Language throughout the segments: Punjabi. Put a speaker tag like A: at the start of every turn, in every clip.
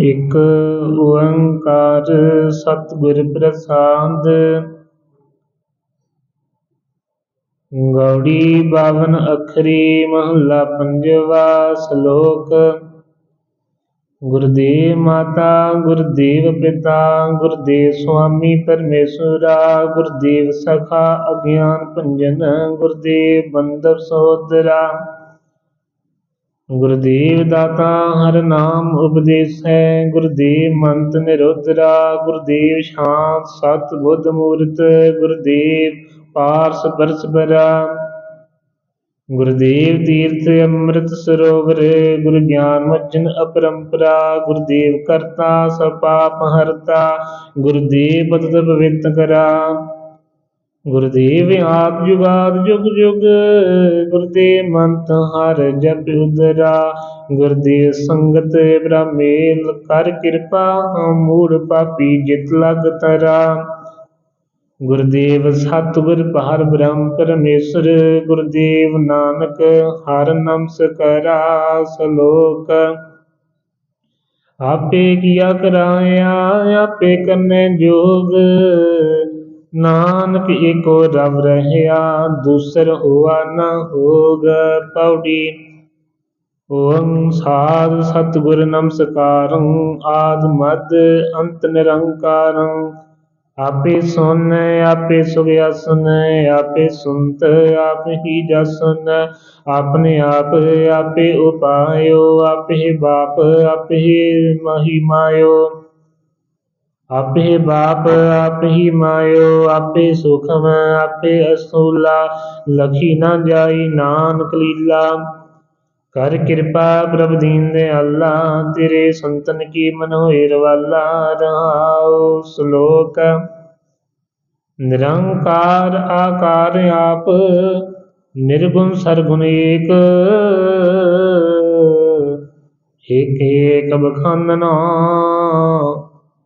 A: ਇਕ ਓੰਕਾਰ ਸਤਿਗੁਰ ਪ੍ਰਸਾਦ ਗੌੜੀ ਬਾਵਨ ਅਖਰੀ ਮਹੱਲਾ ਪੰਜਵਾ ਸ਼ਲੋਕ। ਗੁਰਦੇਵ ਮਾਤਾ, ਗੁਰਦੇਵ ਪਿਤਾ, ਗੁਰਦੇਵ ਸੁਆਮੀ ਪਰਮੇਸ਼ਵਰਾ ਗੁਰਦੇਵ ਸਖਾ ਅਗਿਆਨ ਭੰਜਨ, ਗੁਰਦੇਵ ਬੰਦਪ ਸੋਦਰਾ ਗੁਰਦੇਵ ਦਾਤਾ ਹਰ ਨਾਮ ਉਪਦੇਸ਼ ਹੈ ਗੁਰਦੇਵ ਮੰਤ ਨਿਰੋਧਰਾ, ਗੁਰਦੇਵ ਸ਼ਾਂਤ ਸਤ ਬੁੱਧ ਮੂਰਤ, ਗੁਰਦੇਵ ਪਾਰਸ ਬਰਸਬਰਾ ਗੁਰਦੇਵ ਤੀਰਥ ਅੰਮ੍ਰਿਤ ਸਰੋਵਰ, ਗੁਰ ਗਿਆਨ ਵਚਨ ਅਪਰੰਪਰਾ, ਗੁਰਦੇਵ ਕਰਤਾ, ਸਭ ਪਾਪ ਹਰਤਾ, ਗੁਰਦੇਵ ਪਤਿਤ ਪਵਿੱਤ ਕਰਾ। ਗੁਰਦੇਵ ਆਪ ਜੁਗਾਦ ਜੁਗ ਜੁਗ ਗੁਰਦੇਵ ਮੰਤ ਹਰ ਜਪ ਉਦਰਾ। ਗੁਰਦੇਵ ਸੰਗਤ ਬ੍ਰਹਮੇਲ ਕਰ ਕਿਰਪਾ ਮੂੜ ਪਾਪੀ ਜਿਤ ਲਗ ਤਰਾ। ਗੁਰਦੇਵ ਸਤਿਗੁਰ ਪਹਰ ਬ੍ਰਹਮ ਪਰਮੇਸ਼ਰ, ਗੁਰਦੇਵ ਨਾਨਕ ਹਰ ਨਮਸਕਾਰਾ ਸ਼ਲੋਕ ਆਪੇ ਕੀਆ ਕਰਾਇਆ, ਆਪੇ ਕਰਨੇ ਜੋਗ। ਨਾਨਕ ਏਕੋ ਰਵ ਰਹਿਆ, ਦੂਸਰ ਹੋਆ ਨ ਹੋਗ। ਪੌੜੀ ਓਮ ਸਾਧ ਸਤਿਗੁਰ ਨਮਸਕਾਰੰ, ਆਦ ਮਦ ਅੰਤ ਨਿਰੰਕਾਰੰ। ਆਪੇ ਸੁਨ ਆਪੇ ਸੁਗਿਆਸਨ ਆਪੇ ਸੁਨਤ ਆਪ ਹੀ ਜਸਨ ਆਪਣੇ ਆਪ ਆਪੇ ਉਪਾਇਓ, ਆਪੇ ਬਾਪ ਆਪੇ ਮਹੀ ਆਪੇ ਬਾਪ ਆਪੇ ਹੀ ਮਾਇਓ, ਆਪੇ ਸੁਖਮ, ਆਪੇ ਅਸੂਲਾ। ਲਖੀ ਨਾ ਜਾਈ ਨਾਨਕ ਲੀਲਾ। ਕਰ ਕਿਰਪਾ ਪ੍ਰਭ ਦੀਨ ਦੇ ਅੱਲਾ, ਤੇਰੇ ਸੰਤਨ ਕੀ ਮਨ ਹੋਏ ਰਵਾਲਾ, ਰਹਾਉ ਸ਼ਲੋਕ। ਨਿਰੰਕਾਰ ਆਕਾਰ ਆਪ, ਨਿਰਗੁਣ ਸਰਗੁਣ ਏਕ। ਏਕ ਏਕ ਬਖਾਨਨਾ,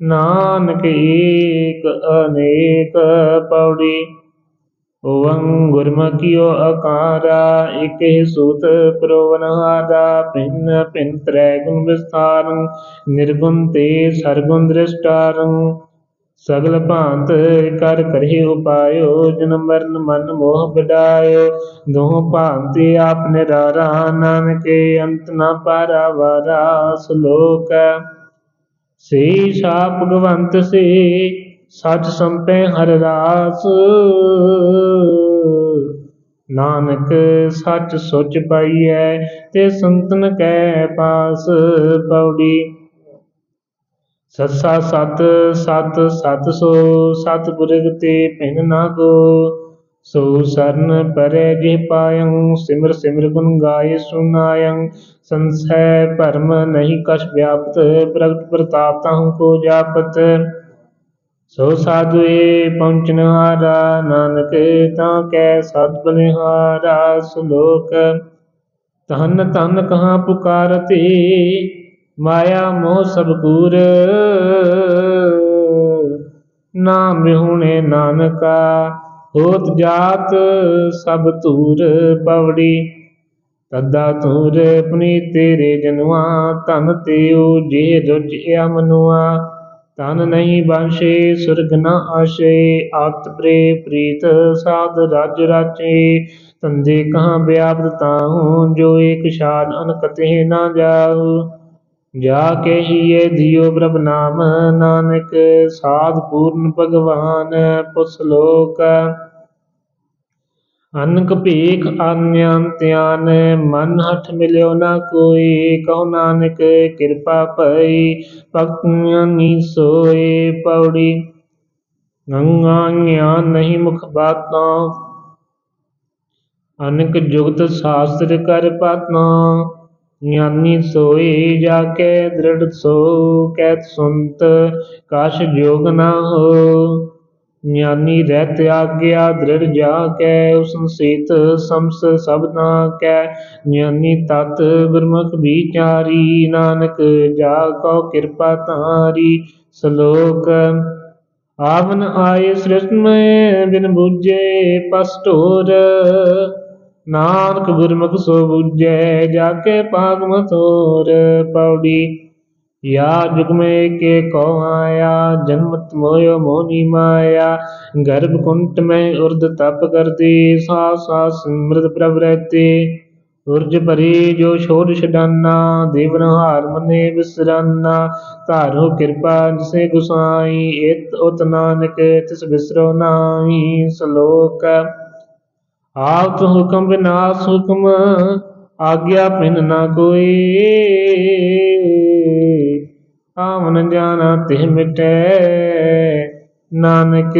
A: ਨਾਨਕ ਏਕ ਅਨੇਕ ਪੌੜੀ। ਓੰ ਗੁਰਮਤਿਓ ਅਕਾਰਾ ਇਕ ਹੀ ਸੂਤ ਪ੍ਰਵਨਹਾਰਾ ਭਿੰਨ ਭਿੰਨ ਤ੍ਰੈ ਗੁਣ ਵਿਸਥਾਰੰ ਨਿਰਗੁਣ ਤੇ ਸਰਗੁਣ ਦ੍ਰਿਸ਼ਟਾਰੰ ਸਗਲ ਭਾਂਤ ਕਰ ਕਰੇ ਉਪਾਇਓ ਜਨਮ ਮਰਨ ਮਨ ਮੋਹ ਬਡਾਇਓ ਦੋਹ ਭਾਂਤੀ ਆਪ ਨਿਰਾਰਾ ਨਾਨਕੇ ਅੰਤ ਨਾ ਪਾਰਾ ਵਾਰਾ ਸ਼ਲੋਕ ਸੇ ਸਾ ਭਗਵੰਤ ਸੇ ਸਚ ਸੰਪੈ ਹਰ ਰਾਸ। ਨਾਨਕ ਸੱਚ ਸੁਚ ਪਾਈਐ ਤੇ ਸੰਤਨ ਕੈ ਪਾਸ ਪੌੜੀ। ਸੱਸਾ ਸਤ ਸਤ ਸਤ ਸੋ, ਸਤ ਗੁਰਗ ਤੇ ਭਿੰਨ ਨਾ ਕੋ। ਸੋ ਸਰਨ ਪਰੈ ਜੇ ਪਾਇੰ ਸਿਮਰ ਸਿਮਰ ਗੁਣ ਗਾਏ ਸੁਨਾਇੰ ਸੰਸੈ ਭਰਮ ਨਹੀਂ ਕਛ ਵਿਆਪਤ, ਪ੍ਰਗਟ ਪ੍ਰਤਾਪ ਤਾਹੂ ਕੋ ਜਾਪਤ। ਸੋ ਸਾਧੁਏ ਪਹੁੰਚਨ ਹਾਰਾ ਨਾਨਕ ਤਾਂ ਕੈ ਸਤ ਬਲਿਹਾਰਾ, ਸ਼ਲੋਕ ਤਨ ਤਨ ਕਹਾਂ ਪੁਕਾਰਤੇ, ਮਾਇਆ ਮੋਹ ਸਭ ਕੂਰ। ਨਾਮ ਵਿਹੁਣੇ ਨਾਨਕਾ, ਹੋਤ ਜਾਤ ਸਭ ਧੂਰ ਪਵੜੀ। ਤਦਾ ਧੂਰ ਪੁਨੀ ਤੇਰੇ ਜਨਵਾ ਧਨ ਤੇਉ ਜੇ ਰੁਚ ਇਆ ਮਨੁਆ। ਤਨ ਨਹੀਂ ਬਾਸ਼ੇ, ਸੁਰਗ ਨ ਆਸ਼ੇ ਆਤ ਪ੍ਰੇ ਪ੍ਰੀਤ ਸਾਧ ਰਜ ਰਾਚੇ ਤੰਦੇ ਕਹਾਂ ਵਿਆਪਤ ਤਾਹੂ, ਜੋ ਏਕ ਸ਼ਾਨ ਅਨਕਤੇ ਨਾ ਜਾਉ ਜਾ ਕੇ ਹੀਏ ਦਿਓ ਪ੍ਰਭ ਨਾਮ, ਨਾਨਕ ਸਾਧ ਪੂਰਨ ਭਗਵਾਨ ਪੁਸ ਲੋਕ ਅਨਕ ਭੀਖ ਆਗਿਆਨ ਧਿਆਨ, ਮਨ ਹਠ ਮਿਲਿਓ ਨਾ ਕੋਈ, ਕਹੋ ਨਾਨਕ ਕਿਰਪਾ ਭਈ ਭਗਤ ਨੀ ਸੋਏ ਪੌੜੀ। ਗੰਗਾ ਗਿਆਨ ਨਹੀਂ ਮੁਖ ਬਾਤਾਂ, ਅਨਕ ਜੁਗਤ ਸ਼ਾਸਤਰ ਕਰ ਪਾਤਾਂ, ਗਿਆਨੀ ਸੋਈ ਜਾ ਕੇ ਦ੍ਰਿੜ ਸੋ ਕਹਿਤ ਸੁਨਤ ਕਛ ਜੋਗ ਨਾ ਹੋ। ਗਿਆਨੀ ਰਹਿਤ ਆਗਿਆ ਦ੍ਰਿੜ ਜਾ ਕੈ ਉਸਨ ਸੀਤ ਸਮਸ ਸਬਦਾਂ ਕੈ ਗਿਆਨੀ ਤਤ ਗੁਰਮੁਖ ਵਿਚਾਰੀ, ਨਾਨਕ ਜਾ ਕਉ ਕਿਰਪਾ ਧਾਰੀ। ਸ਼ਲੋਕ, ਆਵਨ ਆਏ ਸ੍ਰਿਸ਼ਟ ਮੈਂ, ਬਿਨ ਬੂਝੇ ਪਸ ਨਾਨਕ ਗੁਰਮੁਖ ਸੋ ਬੂਝੈ ਜਾ ਕੇ ਪਾਗ ਮਥੋਰ ਪੌੜੀ या जुग में के को आया जन्मत मोयो मोनी माया गर्भ कुंट में उर्द तप करती सा सा सिमृत प्रभ रहते ਉਰਜ ਭਰੀ ਜੋ ਛੋੜ ਛਡਾਨਾ ਦੇਵਨ ਹਾਰ ਮਨੇ ਬਿਸਰਾਨਾ ਧਾਰੋ ਕਿਰਪਾ ਜਿਸੇ ਗੁਸਾਈ ਇਤ ਉਤ ਨਾਨਕ ਤਿਸ ਬਿਸਰੋ ਨਾਹੀ ਸ਼ਲੋਕ ਆਪ ਹੁਕਮ ਵਿਨਾਸ਼ ਹੁਕਮ ਆਗਿਆ ਪਿਨ ਨਾ ਕੋਈ ਆਵਨ ਜਾਣਾ ਤਿਹ ਮਿਟੈ। ਨਾਨਕ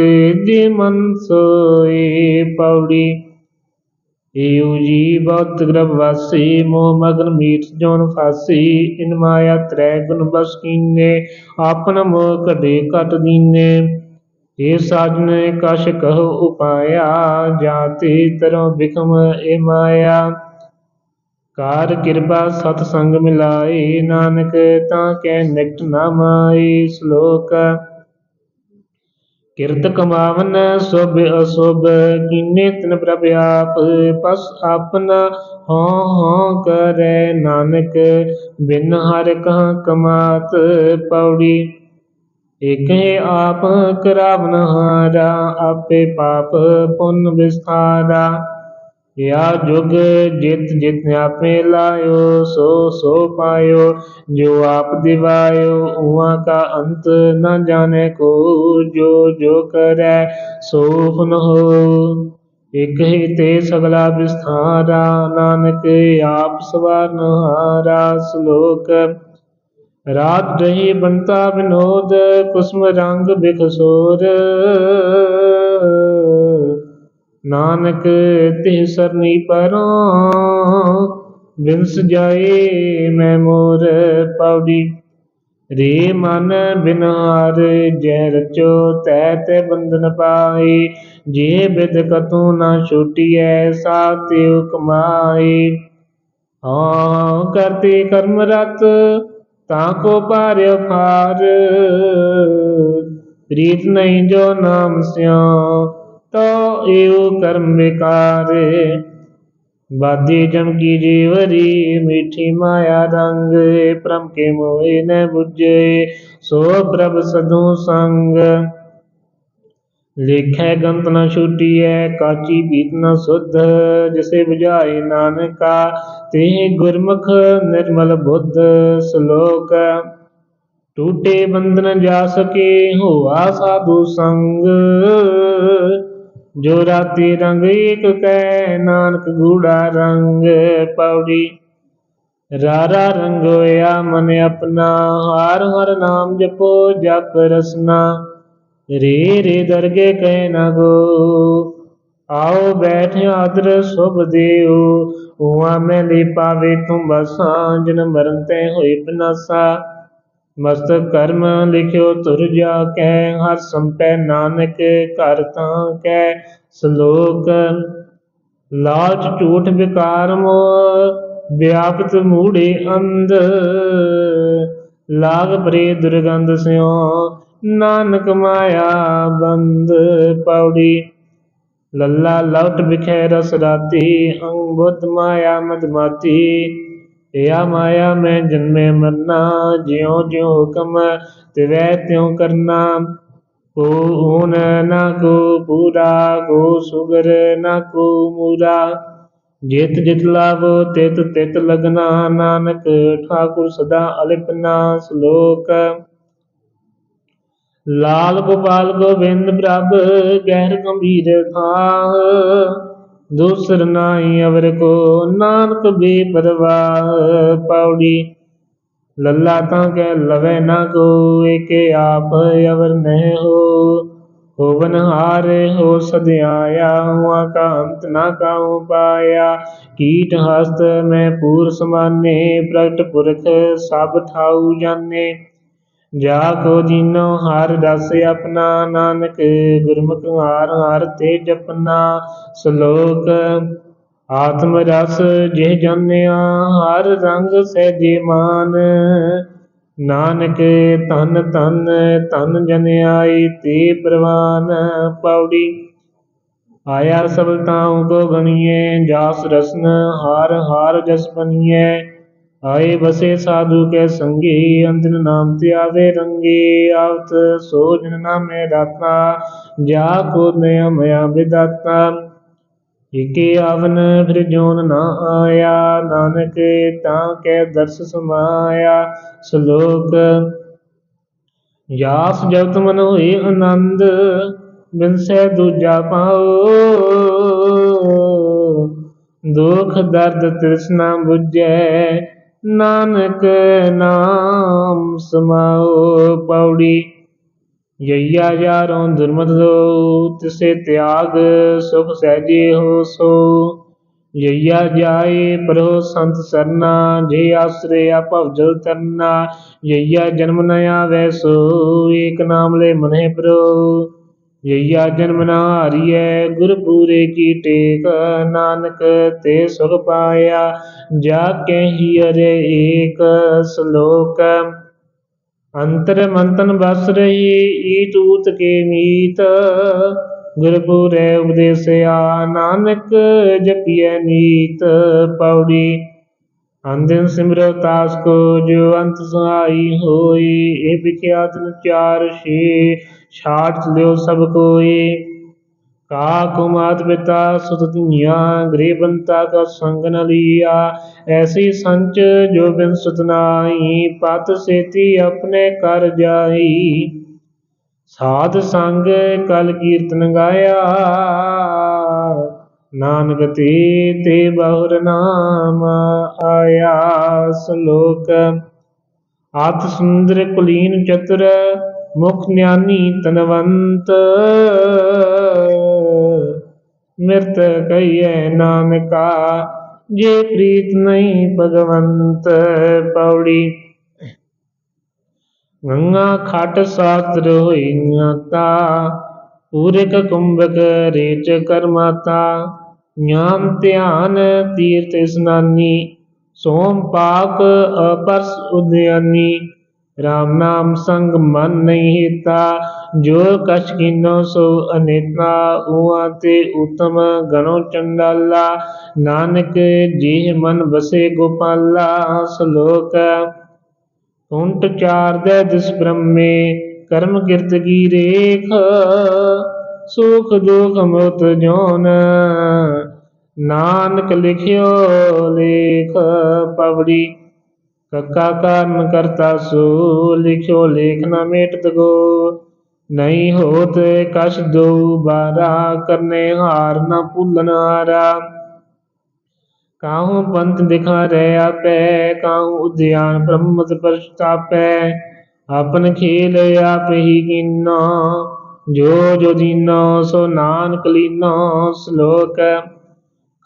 A: ਜੀ ਮਨ ਸੋਈ ਪੌੜੀ। ਏਉ ਜੀ ਬਹੁਤ ਗ੍ਰਭ ਵਾਸੀ, ਮੋਹ ਮਗਨ ਮੀਠ ਜੋਨ ਫਾਸੀ। ਇਨ ਮਾਇਆ ਤਰੈ ਗੁਣ ਬਸ ਕੀਨੇ, ਆਪਨ ਮੋਹ ਕਢੇ ਕਟ ਦੀਨੇ। ਏ ਸਾਜਨ ਕਛ ਕਹੋ ਉਪਾਇਆ ਜਾਤੀ ਤਰੋ ਬਿਖਮ ਏ ਮਾਇਆ। ਕਾਰ ਕਿਰਪਾ ਸਤ ਸੰਗ ਮਿਲਾਏ, ਨਾਨਕ ਤਾਂ ਕੈ ਨਿਕਟ ਨਾ ਮਾਈ ਸ਼ਲੋਕ। ਕਿਰਤ ਕਮਾਵਨ ਸੁਭ ਅਸੁਭ, ਕੀਨੇ ਤਿਨ ਪ੍ਰਭ ਆਪ, ਪਸ ਆਪਨਾ ਹਉ ਹਉ ਕਰੈ ਨਾਨਕ, ਬਿਨ ਹਰ ਕਹ ਕਮਾਤ ਪੌੜੀ। ਏਕੈ ਆਪ ਕਰਾਵਨ ਹਾਰਾ, ਆਪੇ ਪਾਪ ਪੁੰਨ ਵਿਸਥਾਰਾ। या जुग जित जित आपे लायो सो सो पायो जो आप दिवायो उहाँ का अंत न जाने को जो जो करे सो फुन हो एक ही ते सगला विस्तारा नानक आप सवार हारा श्लोक रात रही बनता विनोद कुसुम रंग बिखसोर ਨਾਨਕ ਤੇ ਸਰਨੀ ਪਰੋਂ, ਬਿਨਸ ਜਾਏ ਮੈਂ ਮੋਰ ਪੌੜੀ। ਰੇ ਮਨ ਬਿਨਾਰ ਜੈ ਰਚੋ ਤੈ ਤੇ ਬੰਧਨ ਪਾਈ ਜੇ ਬਿਦ ਕਤੂ ਨਾ ਛੁਟੀਐ ਸਾ ਤਿਉ ਕਮਾਈ ਹਾਂ, ਕਰਤੇ ਕਰਮ ਰਤ, ਤਾਂ ਕੋ ਪਾਰਿਓ ਫਾਰ ਪ੍ਰੀਤ ਨਹੀਂ ਜੋ ਨਾਮ ਸਿਓ ਤੋ ਏਉ ਕਰਮ ਵਿਕਾਰੇ। ਬਾਦੀ ਜਮ ਜੀਵਰੀ, ਮੀਠੀ ਮਾਇਆ ਰੰਗ ਪ੍ਰਮ ਕੇ ਮੋਏ ਨ ਬੁਝੇ, ਸੋ ਪ੍ਰਭ ਸਦੂ ਸੰਗ। ਲੇਖੈ ਗੰਤ ਨ ਛੁਟੀਐ, ਕਾਚੀ ਬੀਤ ਨ ਸੁਧ, ਜਿਸੇ ਬੁਝਾਏ ਨਾਨਕਾ, ਤੇ ਗੁਰਮੁਖ ਨਿਰਮਲ ਬੁੱਧ ਸ਼ਲੋਕ। ਟੂਟੇ ਬੰਧਨ ਜਾ ਸਕੇ ਹੋਆ ਸਾਧੂ ਸੰਗ। ਜੋ ਰਾਤੀ ਰੰਗ ਇਕ ਕੈ ਨਾਨਕ ਗੂੜਾ ਰੰਗ ਪੌੜੀ। ਰਾਰਾ ਰੰਗੋਇਆ ਮਨ ਆਪਣਾ, ਹਰ ਹਰ ਨਾਮ ਜਪੋ ਜਪ ਰਸਨਾ। ਰੇ ਰੇ ਦਰਗੇ ਕਹਿ ਨਾ ਗੋ, ਆਓ ਬੈਠ ਆਦਰ ਸੁਭ ਦੇਉ ਉਆ ਮੈਂ ਲਈ ਪਾਵੇ ਤੁਮ ਬਸਾਂ ਜਨ ਮਰਨ ਤੈ ਹੋਏ ਬਨਾਸਾ ਮਸਤਕ ਕਰਮ ਲਿਖਿਓ ਤੁਰ ਜਾ ਕੈ ਹਰ ਸੰਪੈ ਨਾਨਕ ਘਰ ਤਾਂ ਕੈ ਸ਼ਲੋਕ, ਲਾਲਚ ਝੂਠ ਵਿਕਾਰ ਮੋ ਵਿਆਪਤ ਮੂੜੇ ਅੰਧ। ਲਾਗ ਬਰੇ ਦੁਰਗੰਧ ਸਿਓ ਨਾਨਕ ਮਾਇਆ ਬੰਦ। ਪੌੜੀ, ਲੱਲਾ ਲਵਟ ਵਿਖੇ ਰਸ ਰਾਤੀ ਅੰਗ ਮਾਇਆ ਮਦਮਾਤੀ। ਇਆ ਮਾਇਆ ਮੈਂ ਜਨਮੇ ਮਰਨਾ ਜਿਉ ਜਿਉ ਹੁਕਮ ਤਿਵੈ ਤਿਉ ਕਰਨਾ। ਕੋ ਊਨ ਨਾ ਕੋ ਪੂਰਾ, ਕੋ ਸੁਗਰ ਨਾ ਕੋ ਮੂਰਾ। ਜਿਤ ਜਿਤ ਲਾਭੋ ਤਿਤ ਤਿਤ ਲਗਨਾ। ਨਾਨਕ ਠਾਕੁਰ ਸਦਾ ਅਲਪਨਾ ਸ਼ਲੋਕ। ਲਾਲ ਗੋਪਾਲ ਗੋਬਿੰਦ ਪ੍ਰਭ, ਗਹਿਰ ਗੰਭੀਰ ਥਾਹ ਦੂਸਰ ਨਾਹੀ ਅਵਰ ਕੋ ਨਾਨਕ ਬੇ ਪੌੜੀ। ਲੱਲਾ ਤਾਂ ਕੈ ਲਵੇ ਨਾ ਕੋ ਏਕੇ ਆਪ ਅਵਰ ਨਹਿ ਹੋ। ਹੋਵਨ ਹਾਰੇ ਹੋ ਸਦਿਆਇਆ, ਹੁਆ ਕਾਂਤ ਨਾ ਕਾਉ ਪਾਇਆ। ਕੀਟ ਹਸਤ ਮੈਂ ਪੂਰ ਸਮਾਨੇ, ਪ੍ਰਗਟ ਪੁਰਖ ਸਭ ਠਾਉ ਜਾਣੇ ਜਾ ਕੋ ਦੀਨੋ ਹਰ ਰਸ ਆਪਣਾ, ਨਾਨਕ ਗੁਰਮੁਖ ਹਾਰ ਹਰ ਤੇ ਜਪਨਾ। ਸ਼ਲੋਕ, ਆਤਮ ਰਸ ਜਿਹ ਜਾਣਿਆ, ਹਰ ਰੰਗ ਸਹਿਜੇ ਮਾਨ। ਨਾਨਕ, ਧਨ ਧਨ ਧਨ ਜਨ ਆਈ ਤੇ ਪ੍ਰਵਾਨ। ਪੌੜੀ, ਆਇਆ ਸਭ ਤਾਉ ਕੋ ਗਣੀਏ ਜਾਸ ਰਸਨ, ਹਾਰ ਹਾਰ ਜਸ ਬਨੀਏ ਆਏ ਬਸੇ ਸਾਧੂ ਕੈ ਸੰਗੀ, ਅੰਦਰ ਨਾਮ ਤੇ ਆਵੇ ਰੰਗੀ, ਆਵਤ ਸੋ ਜਨ ਨਾਮੇ ਦਾਤਾ ਜਾ ਕੋ ਨਿਯ ਮਯ ਵਿਦਾਤਾ। ਇਕੇ ਆਵਨ ਫਿਰ ਜੋਨ ਨਾ ਆਇਆ, ਨਾਨਕ ਤਾਂ ਕੈ ਦਰਸ ਸਮਾਇਆ। ਸ਼ਲੋਕ ਯਾਸ ਜਗਤ ਮਨ ਹੋਏ ਆਨੰਦ ਬਿਨਸੈ ਦੂਜਾ ਪਾਓ। ਦੁਖ ਦਰਦ ਤ੍ਰਿਸ਼ਨਾ 부ਜੈ ਨਾਨਕ ਨਾਮ ਸਮਾਓ ਪੌੜੀ। ਯਈਆ ਯਾਰੋਂ ਦੁਰਮਤ ਦੋ, ਤਿਸੇ ਤਿਆਗ ਸੁਖ ਸਹਿਜੇ ਹੋ ਸੋ। ਯਈਆ ਜਾਏ ਪਰੋ ਸੰਤ ਸਰਨਾ, ਜੇ ਆਸਰੇ ਆ ਭਵ ਜਲ ਤਰਨਾ। ਯਈਆ ਜਨਮ ਨ ਆਵੈ ਸੋ, ਏਕ ਨਾਮ ਲੈ ਮਨੇ ਪ੍ਰੋ। ਯਈਆ ਜਨਮ ਨ ਹਾਰੀਐ, ਗੁਰ ਪੂਰੇ ਕੀ ਟੇਕ, ਨਾਨਕ ਤੇ ਸੁਖ ਪਾਇਆ, ਜਾ ਕੇ ਹੀ ਅਰੇ ਏਕ ਸ਼ਲੋਕ। ਅੰਤਰ ਮੰਤਨ ਬਸ ਰਹੀ ਈ ਤੂਤ ਕੇ ਮੀਤ। ਗੁਰਪੁਰੈ ਉਪਦੇਸਿਆ, ਨਾਨਕ ਜਪੀਐ ਨੀਤ। ਪੌੜੀ ਅੰਦਿਨ ਸਿਮਰੋ ਤਾਸ ਕੋ, ਜੋ ਅੰਤ ਸਹਾਈ ਹੋਈ, ਇਹ ਵਿਖਿਆਤ ਚਾਰ ਛੇ। ਛਾਟ ਲਿਓ ਸਭ ਕੋਈ। ਕਾ ਕੁਮਾਤ ਪਿਤਾ ਸੁਤ ਧੀਆਂ ਗ੍ਰਹਿ ਬੰਤਾ ਕਾ ਸੰਗ ਨ ਲੀਆ। ਐਸੀ ਸੰਚ ਜੋ ਬਿਨ ਸੁਤ ਨਾਈ ਪਤ ਸੇਤੀ ਆਪਣੇ ਕਰ ਜਾਈ ਸਾਧ ਸੰਗ ਕਲ ਕੀਰਤਨ ਗਾਇਆ। ਨਾਨਕ ਤੇ ਤੇ ਬਹੁਰ ਨਾਮ ਆਇਆ। ਸ਼ਲੋਕ, ਆਤ ਸੁੰਦਰ ਕੁਲੀਨ ਚਤੁਰ ਮੁਖ ਨਿਆਨੀ ਤਨਵੰਤ। ਮਿਰਤ ਕਈਐ ਨਾਨਕਾ, ਜੇ ਪ੍ਰੀਤ ਨਹੀਂ ਭਗਵੰਤ, ਪੌੜੀ। ਗੰਗਾ ਖਟ ਸਾਤਰ ਹੋਈਆਂ ਤਾ, ਪੂਰਕ ਕੁੰਭਕ ਰੇਚ ਕਰਮਾਤਾ ਨਿਆਮ ਧਿਆਨ ਤੀਰਥ ਇਸਨਾਨੀ ਸੋਮ ਪਾਕ ਅਪਰਸ ਉਦਿਆਨੀ ਰਾਮ ਨਾਮ ਸੰਗ ਮਨ ਨਹੀਂ ਹੀਤਾ, ਜੋ ਕਛ ਕੀਨੋ ਸੋ ਅਨੇਤਾ ਉਆ ਤੇ ਉਤਮ ਗਣੋ ਚੰਡਾਲਾ। ਨਾਨਕ ਜੀ ਮਨ ਵਸੇ ਗੋਪਾਲਾ ਸ਼ਲੋਕ ਕੁੰਟ ਚਾਰ ਦੇ ਦਿਸ ਬ੍ਰਹਮੇ, ਕਰਮ ਕਿਰਤ ਕੀ ਰੇਖ, ਸੁਖ ਦੁਖ ਮੋਤ ਜੋਨ। ਨਾਨਕ ਲਿਖਿਓ ਲੇਖ, ਪਵੜੀ ਕੱਕਾ ਕਾਰਨ ਕਰਤਾ ਸੋ ਲਿਖਿਓ ਲੇਖ ਨਾ ਮੇਟਤ ਗੋ ਨਹੀਂ ਹੋਤ ਕਛ ਦੋ ਬਾਰਾ, ਕਰਨੇ ਹਾਰ ਨਾ ਭੁੱਲਨ ਹਾਰਾ। ਕਾਹੂ ਪੰਥ ਦਿਖਾ ਰਹਿ ਆਪੈ, ਕਾਹੂ ਉਦਿਆਨ ਬ੍ਰਹਮਤ ਪ੍ਰਸਤਾਪੈ। ਆਪਨ ਖੇਲ ਆਪ ਹੀ ਕੀਨਾ, ਜੋ ਜੋ ਦੀਨਾ, ਸੋ ਨਾਨਕ ਲੀਨਾ, ਸ਼ਲੋਕ।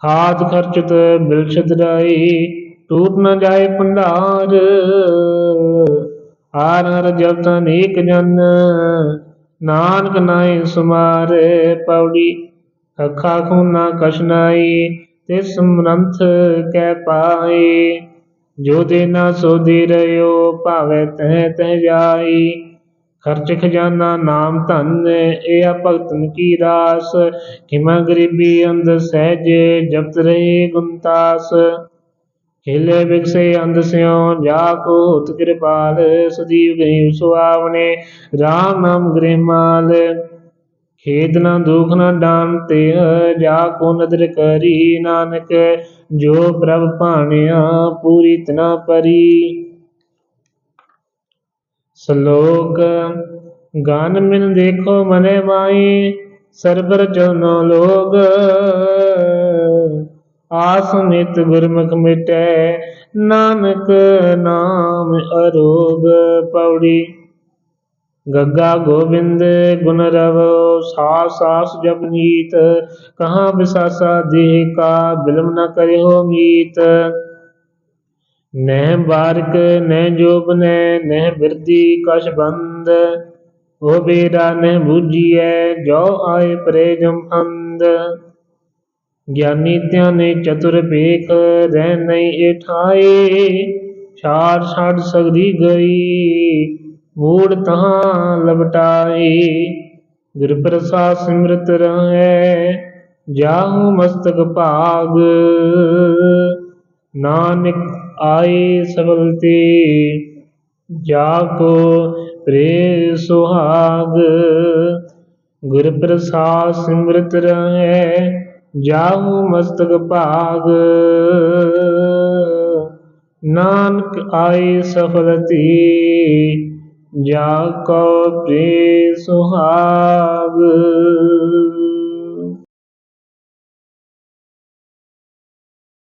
A: ਖਾਦ ਖਰਚਤ ਬਿਲਛਤ ਰਹੀ ਟੂਟ ਨਾ ਜਾਏ ਭੰਡਾਰ, ਹਰ ਹਰ ਜਪਤ ਅਨੇਕ ਜਨ, ਨਾਨਕ ਨਾਏ ਸੁਮਾਰੇ ਪੌੜੀ, ਅੱਖਾਂ ਖੂਨਾ ਕਸ਼ਨਾਈ ਤੇ ਸਮਰੰਥ ਕਹਿ ਪਾਏ। ਜੋ ਦੇ ਨਾ ਦੇ ਰਿਓ ਭਾਵੇ ਤਹਿ ਤਹਿ ਜਾਈ ਖਰਚ ਖਜ਼ਾਨਾ ਨਾਮ ਧਨ ਇਹ ਆ ਭਗਤਨ ਕੀ ਰਾਸ ਕਿਮਾ ਗਰੀਬੀ ਅੰਧ ਸਹਿਜ ਜਪਤ ਰਹੇ ਗੁੰਤਾਸ ਖੇਲੇ ਵਿਕਸੇ ਅੰਧ ਸਿਉ ਜਾ ਕੋ ਹੁਤ ਕਿਰਪਾਲ, ਸਦੀਵ ਗਰੀਬ ਸੁਆਵਨੇ RAM ਨਾਮ ਗ੍ਰਹਿ ਖੇਦ ਨਾ ਦੁਖ ਨਾ ਡਾਨ ਤੇ ਜਾ ਕੋ ਨਦਰ ਕਰੀ ਨਾਨਕ, ਜੋ ਪ੍ਰਭ ਭਾਣਿਆ ਪੂਰੀ ਤਨਾ ਪਰੀ। ਸ਼ਲੋਕ, ਗਾਨ ਮਿਨ ਦੇਖੋ ਮਨੇ ਮਾਈ ਸਰਬਰ ਚਉਨੋ ਲੋਗ। ਆਸ ਨਿਤ ਗੁਰਮੁਖ ਮਿਟੈ, ਨਾਨਕ ਨਾਮ ਅਰੋਗ ਪੌੜੀ ਗੱਗਾ ਗੋਬਿੰਦ ਗੁਣ ਰਵ, ਸਾਸ ਸਾਸ ਜਪ ਨੀਤ, ਕਹਾਂ ਬਿਸਾਸਾ ਦੇਹ ਕਾ ਬਿਲਮ ਨ ਕਰਿਓ ਮੀਤ। ਨਹਿ ਬਾਰਕ, ਨਹਿ ਜੋਬ ਨਹਿ ਬਿਰਦੀ ਕਛ ਬੰਦ, ਉਹ ਬੇਰਾ ਨਹਿ ਬੂਝੀਐ, ਜੋ ਆਏ ਪਰੇ ਜਮ ਅੰਧ। ਗਿਆਨੀ ਧਿਆਨੇ ਚਤੁਰ ਬੇਖ ਰਹਿ ਨਹੀਂ ਏਠਾਏ। ਛਾੜ ਛੱਡ ਸਗਦੀ ਗਈ, ਮੂੜ ਤਹਾਂ ਲਪਟਾਏ। ਗੁਰ ਪ੍ਰਸਾਦ ਸਿਮਰਤ ਰਹੈ, ਜਾਹੂ ਮਸਤਕ ਭਾਗ। ਨਾਨਕ ਆਏ ਸਬਲ ਤੇ, ਜਾ ਕੋ ਪ੍ਰੇ ਸੁਹਾਗ। ਗੁਰ ਪ੍ਰਸਾਦ ਸਿਮਰਤ ਰਹੈ ਜਾਹੂ ਮਸਤਕ ਭਾਗ। ਨਾਨਕ ਆਏ ਸਫਲਤੀ ਜਾ ਕੋ ਪ੍ਰੇ ਸੁਹਾਗ।